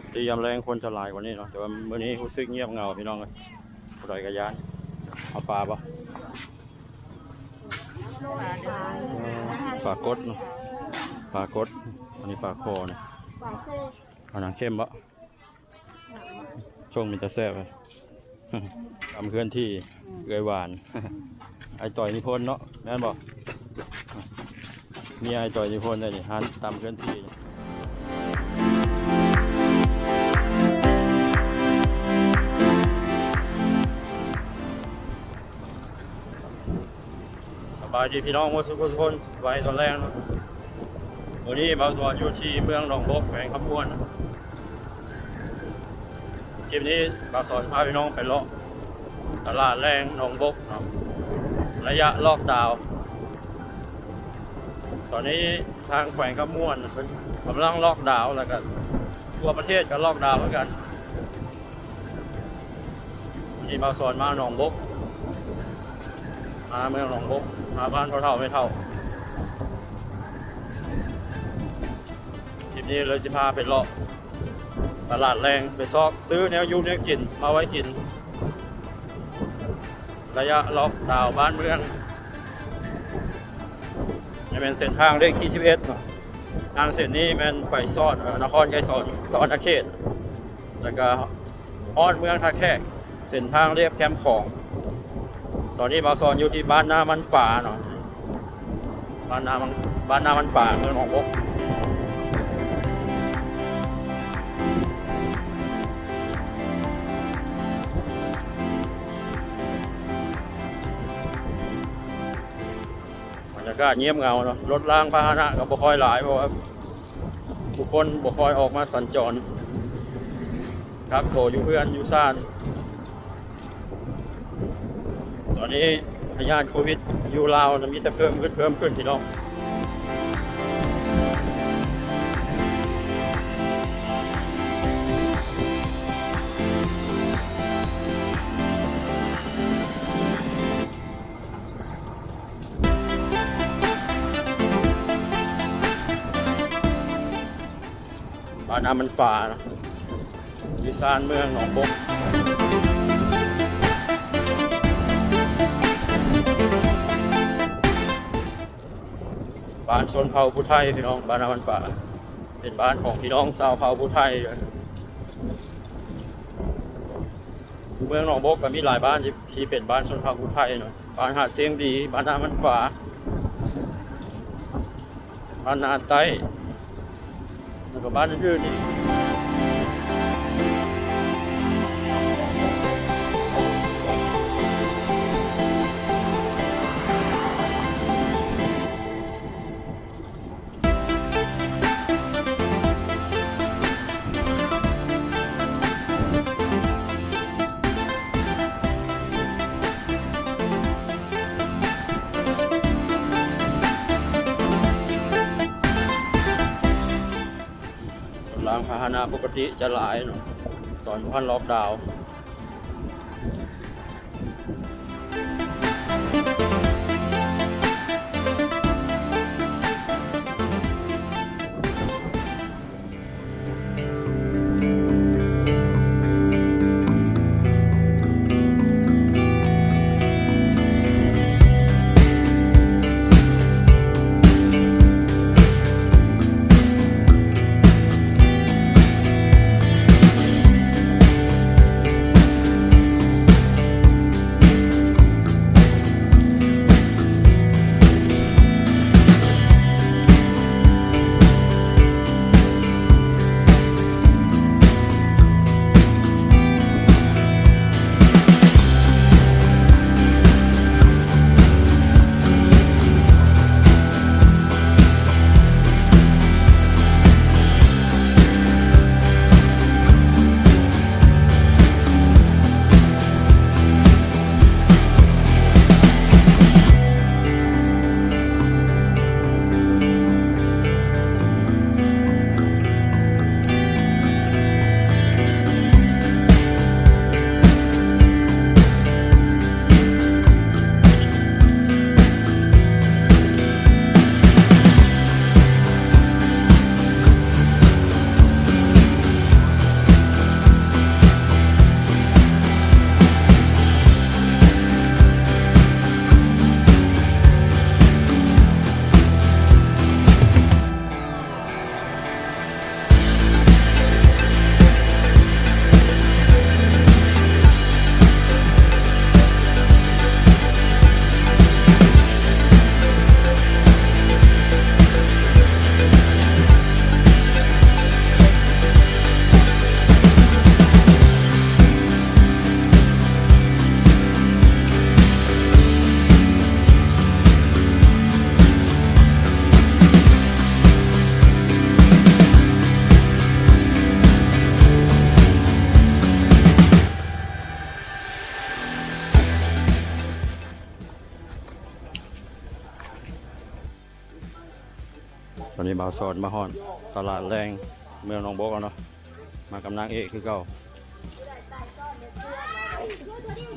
กติยามแรงคนจะหลายกว่านี้เนาะแต่ว่ามื้อนี้รู้สึกเงียบเงาพี่น้องเลยปล่อยกระยานเอาปลาปะปลากดเนาะปลากดอันนี้ปลาคอเนี่ยเอาหนังเข้มปะช่วงมันจะแซ่บเลยทำเคลื่อนที่เกยหวาน ไอต่อยนิพนธ์เนาะแม่นบอกมีไอต่อยนิพนธ์ได้นี่ฮันตามเคลื่อนที่ายดีพี่น้องหมดทุทุกคนสบายตอนแรกนะวันนี้บางส่วนอยู่ที่เมืองหนองบกแขวงคำพวนคลิปนี้บางส่วนพาพี่น้องไปเลาะตลาดแรงหนองบกนาะระยะลอกดาว ตอนนี้ทางแขวงคำม่วนเป็นกำลังลอกดาวแล้วกันทั่วประเทศก็ลอกดาวน์เหมือนกันวันนี่บางส่วนมาหนองบกมาเมืองหนองบก มาบ้านเท่าไม่เท่าคลิปนี้เลยจะพาไปเลาะตลาดแรงไปซอกซื้อแนวยูแนวกินมาไว้กิน ระยะล็อกดาวน์บ้านเมืองนี่เป็นเส้นทางเลขที่11เนาะทางเส้นนี้มันไปซอดนครไกรสอนสอนอาเขตแล้วก็อ้อนเมืองท่าแขกเส้นทางเรียบแคมป์ของ ตอนนี้มาซอนอยู่ที่บ้านนามันป่าเนาะบ้านนามันบ้านนามันป่าเมืองหนองบกบรรยากาศเงียบเงาเนาะรถล่างพาหนะก็บ่ค่อยหลายเพราะว่าบุคคลบ่ค่อยออกมาสัญจรครับโตอยู่เพื่อนอยู่ซ่าน ตอนนี้พยานโควิดอยู่ลาวนะมีแต่เพิ่มขึ้นเพิ่มขึ้นพี่น้องบ้านน้ำมันป่านะอีสานเมืองหนองบก บ้านชนเผ่าผู้ไทยพี่น้องบ้านนามันป่า เป็นบ้านของพี่น้องชาวเผ่าผู้ไทยเมืองหนองบกก็มีหลายบ้านที่เป็นบ้านชนเผ่าผู้ไทยเนาะบ้านหาดเสียงดีบ้านนามันป่าบ้านนาไต้แล้วก็บ้านอื่นๆนี่ หนะปกติจะหลายเนาะตอนพันล็อกดาวน์ อนนี้บ่าวสอนมาฮอนตลาดแรงเมืองหนองบกเนาะมากำนางเอกคือเก่า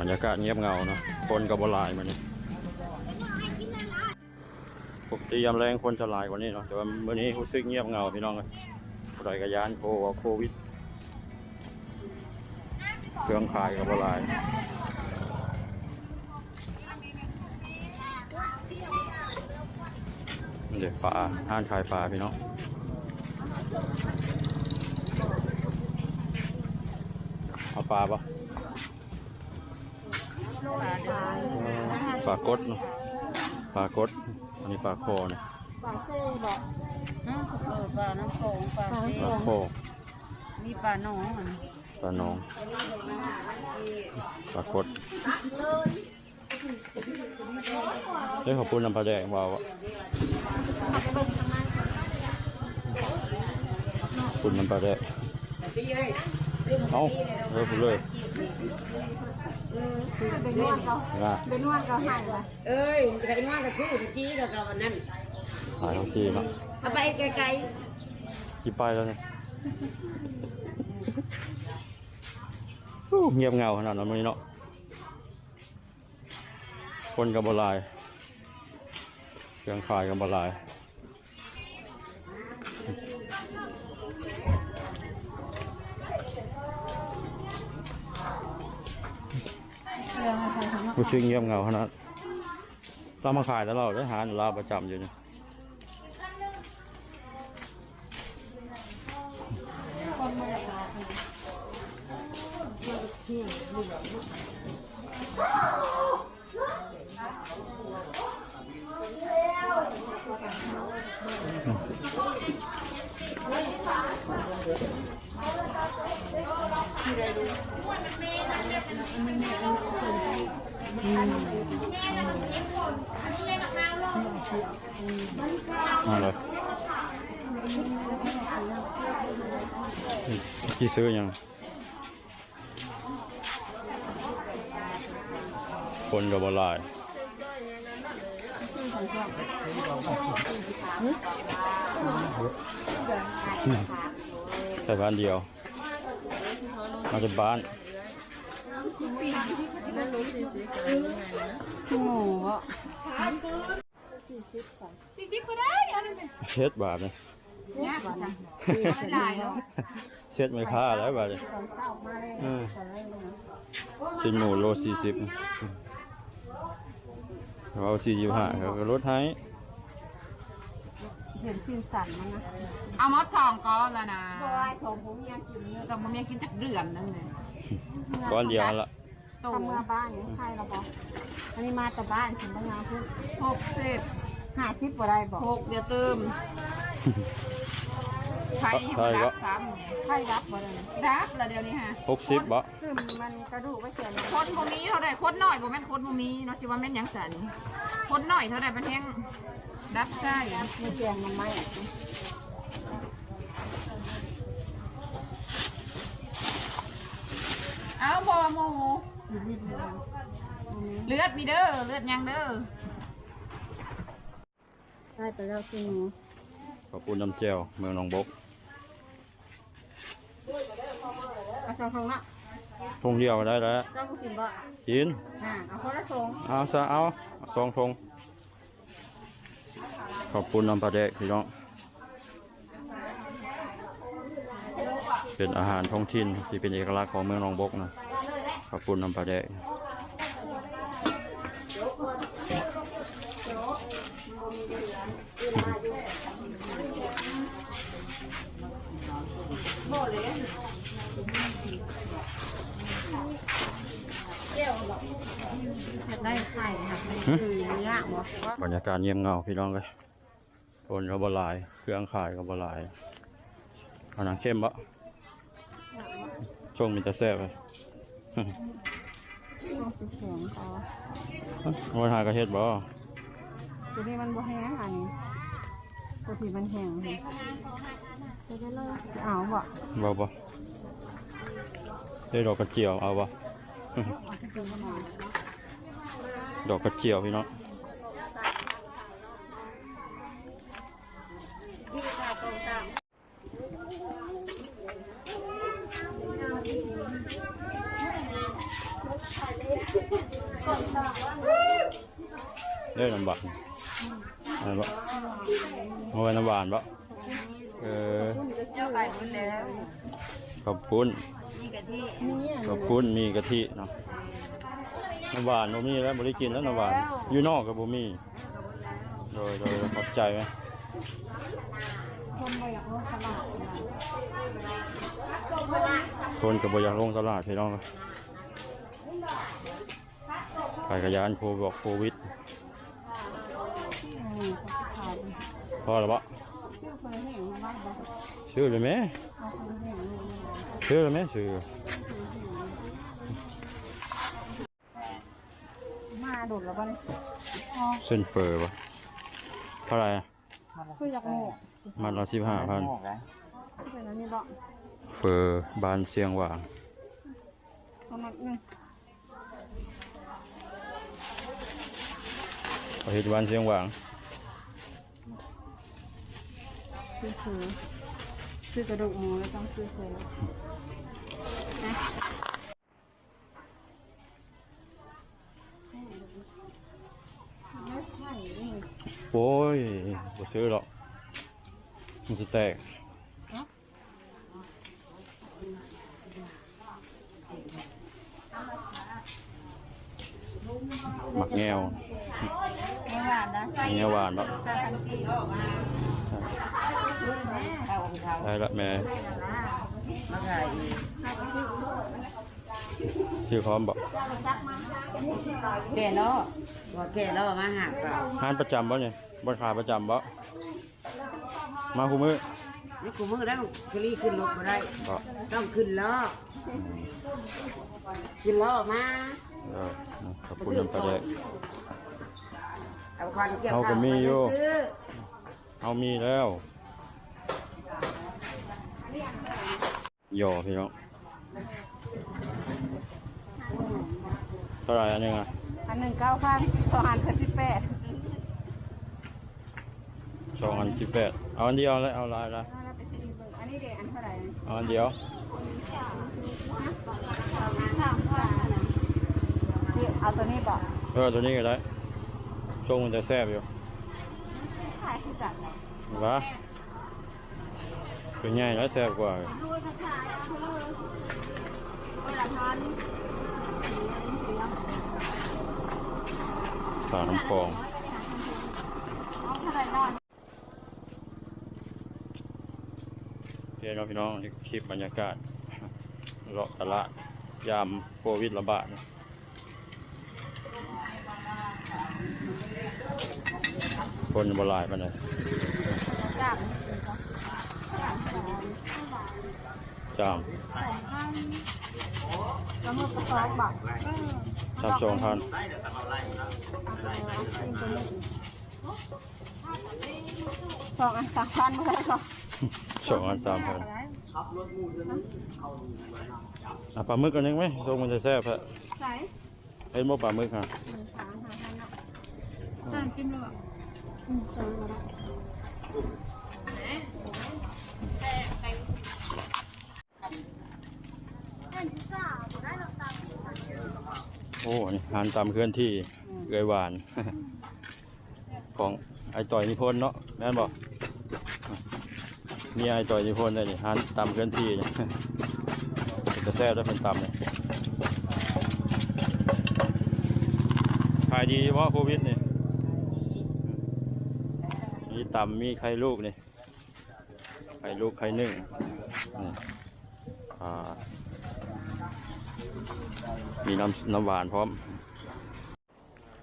บรรยากาศเงียบเงาเนาะคนก็บ่หลายมันนี่ปกติยามแรงคนจะลายกว่านี้เนาะแต่ว่ามื้อนี้รู้สึกเงียบเงาพี่น้องเลยผู้ใดก็ยานโควิดเครื่องขายก็บ่หลาย เดี๋ยวปลาห้านขายปลาพี่น้องเอาปลาปะปลากดเนาะปลากด อันนี้ปลาโคเนี่ยปลาเซ่บอกน้ำเออปลาน้ำโขงปลาเซ่ปลาโคมีปลาหนองอะปลาหนองปลากดเฮ้ยขอบคุณน้ำปลาแดงว้าวอะขอบ คุณน้ำปลาแดงเอาเลิกเลยเป็นนวดเขานะเป็นนวดเขาหั่นละเอ้ยมันจะเป็นว่ากับคือเมื่อกี้กับกับวันนั้นขายทั้งทีเนาะเอาไปไกลกี่ไปแล้วเนี่ยโอ้เงียบเหงาขนาดนั้นวันนี้เนาะคนกับบหลายเครื่องขายกับบหลาย อะไรของผู้ชื่อเงียบเหงาขนาดต้องมาขายตลอดได้หาลาประจำอยู่เนี่ย คนมาจากลาค มาเลย กี่ซื้อยังคนกับบหลายใส่บ้านเดียว มาจากบ้านโอ้โหเช็ดบาทเนี่ย เนี่ยปลาจ้ะได้แล้วเช็ดไม่ค่าแล้วบาทเนี่ยเออชิ้นหมูโลสี่สิบเราสี่สิบห้าเขาก็ลดให้เห็นสิ้นสันมันนะๆเอามดสองก้อนแล้วนะบอยของผมยังกินเนื้อกับผมยังกินจากเดือนนั่นเลยก้อนเดียวนั่นละตู้ทำเมื่อบ้านนี่ใครเราบอกอันนี้มาแต่บ้านถึงต้องงานพุ่งหกสิบหาทิพย์บ่ได้บอกหกเดี๋ยวเติม ไทยยังไม่รับซ้ใครรับบ่ได้ำรับแล้วเดี๋ยวนี้ฮะหกสิบบ่คือมันกระดูกไม่เสียเลยโคตรบ่มีเท่าไรโคตรหน่อยบ่แม่นโคตรบ่มีเนาะสิว่าแม่นหยังสันโคตรหน่อยเท่าไรมันแห้งรับใช่ไม่แจงมันไม่อะเอาบ่หมูอยู่นิดนึงเลือดมีเด้อเลือดยังเด้อได้ไปแล้วสิหนูขอบคุณน้ำเจวเมืองหนองบก เอาสองทงละทงเดียวได้แล้วเจ้าผู้กินบ่กินอ่าเอาคนละทงเอาซะเอาสองทงขอบคุณน้ำปลาแดกพี่น้อง เป็นอาหารท้องถิ่นที่เป็นเอกลักษณ์ของเมืองหนองบกนะขอบคุณน้ำปลาแดก อยากได้ไข่ค่ะคือเนื้อบ่บรรยากาศเงียบเหงาพี่น้องเลยคนก็บหลาย เครื่องขายก็บหลายเอาหนังเข้มบะช่วงมีแต่แซ่บเลยต้องสิแข็งเขาวันหากระเฮ็ดบ่ตัวนี้มันบ่แห้งอันนี้ตัวที่มันแห้งเลยจะได้เลยเอาบ่บ่บ่ได้ดอกกระเจียวเอาบ่ ดอกกระเจียวพี่น้องเด้ลำบากอะไรบ่มาไว้น้ำบานบ่เออเจ้าไปบุญแล้วขอบคุณขอบคุณมีกะทิเนาะ น้ำหวานบ่มีแล้วบ่ได้กินแล้วน้ำหวานอยู่นอกก็บ่มีโดยโดยขอบใจไหมคนบ่อยากลงตลาดคนก็บ่อยากลงตลาดพี่น้องไปกระยานโควิดโควิดพอแล้วบ่ชื่อเคยเห็นบ้างบ่ชื่อเลยไหมชื่อเลยไหมชื่อ มา โดดแล้วบ้านอ๋อเส้นเฟอร์ปะเท่าไหร่อะคืออยากโง่มันละสิบห้าพันที่เป็นอันนี้บ่เฟอร์บานเสียงหวางประมาณนึงประเทศบานเสียงหวางซื้อคือซื้อกระดูกหมูแล้วต้องซื้อคือนะไม่ใช่นี่ โอ้ยบ่ซื้อหรอกมันจะแตกหมักแงวไม่หวานนะแงวหวานเนาะตาคันกีได้ละแม่มาขายอีก ชื่อพร้อมบอกแก่เนาะบ่แก่แล้วมาหักก็งานประจำบ่เนี่ยบนขาประจำบ่มาคู่มือนี่กูมือได้มันคลีขึ้นรถบ่ได้ก็ต้องขึ้นล้อขึ้นล้อมาเออขอบคุณน้ำปลาแดกเอาควันเก็บเอาก็มีอยู่ซื้อเอามีแล้วหย่อพี่น้อง เท่าไหร่อันหนึงอะอันหนึ่งเก้าพันสองอันเจ็ดสิบแปดสองอันสิบแปดเอาอันเดียวเลยเอาลายละอันนี้เด็กอันเท่าไหร่เอาอันเดียวสามพันคือเอาตัวนี้บอกเออตัวนี้ก็ได้ช่วงมันจะแซ่บอยู่ขายที่จัดเห็นปะเป็นไงแล้วแซ่บกว่า รู้จะขายคือ เวลาทานสาน้ำฟองเพื่อนพี่น้องพี่น้องนี่คลิปบรรยากาศเลาะตลาดยามโควิดระบาดนะคนบลายปานใดจั จามแล้วมือกระสอบบอกสามสองพันสองอันสามพันไม่ได้หรอกสองอันสามพันอะปลาหมึกอันหนึงไหมตรงมันจะแซ่บฮะใส่เอ็นโมปลาหมึกฮะหนึ่งสามห้าพันเนาะสามกินเลยอืมสามแล้ว โอ้นี่หานตามเคลื่อนที่เกยหวาน ของไอ้ต่อยนิพนธ์เนาะแม่นบอกมีไอ้ต่อยนิพนธ์เลยนี่หานตามเคลื่อนที่เนี่ยจะแซ่บได้เป็นตำเนี่ยขายดีเฉพาะโควิดนี่มีตำมีไข่ลูกนี่ไข่ลูกไข่นึ่งนี่อ่า มีน้ำน้ำหวานพร้อม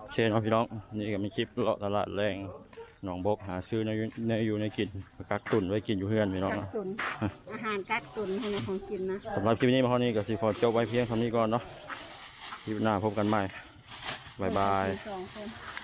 โอเคเนาะพี่น้อง นี่ก็มีคลิปเลาะตลาดแรงหนองบกหาซื้อในในอยู่ในกินกักตุนไว้กินอยู่เพื่อนพี่น้องกักเนาะตุนอาหารกักตุนให้ในของกินนะสำหรับคลิปนี้มาเท่านี้ก็สิขอจบไว้เพียงเท่านี้ก่อนเนาะคลิปหน้าพบกันใหม่บ๊ายบาย สองคน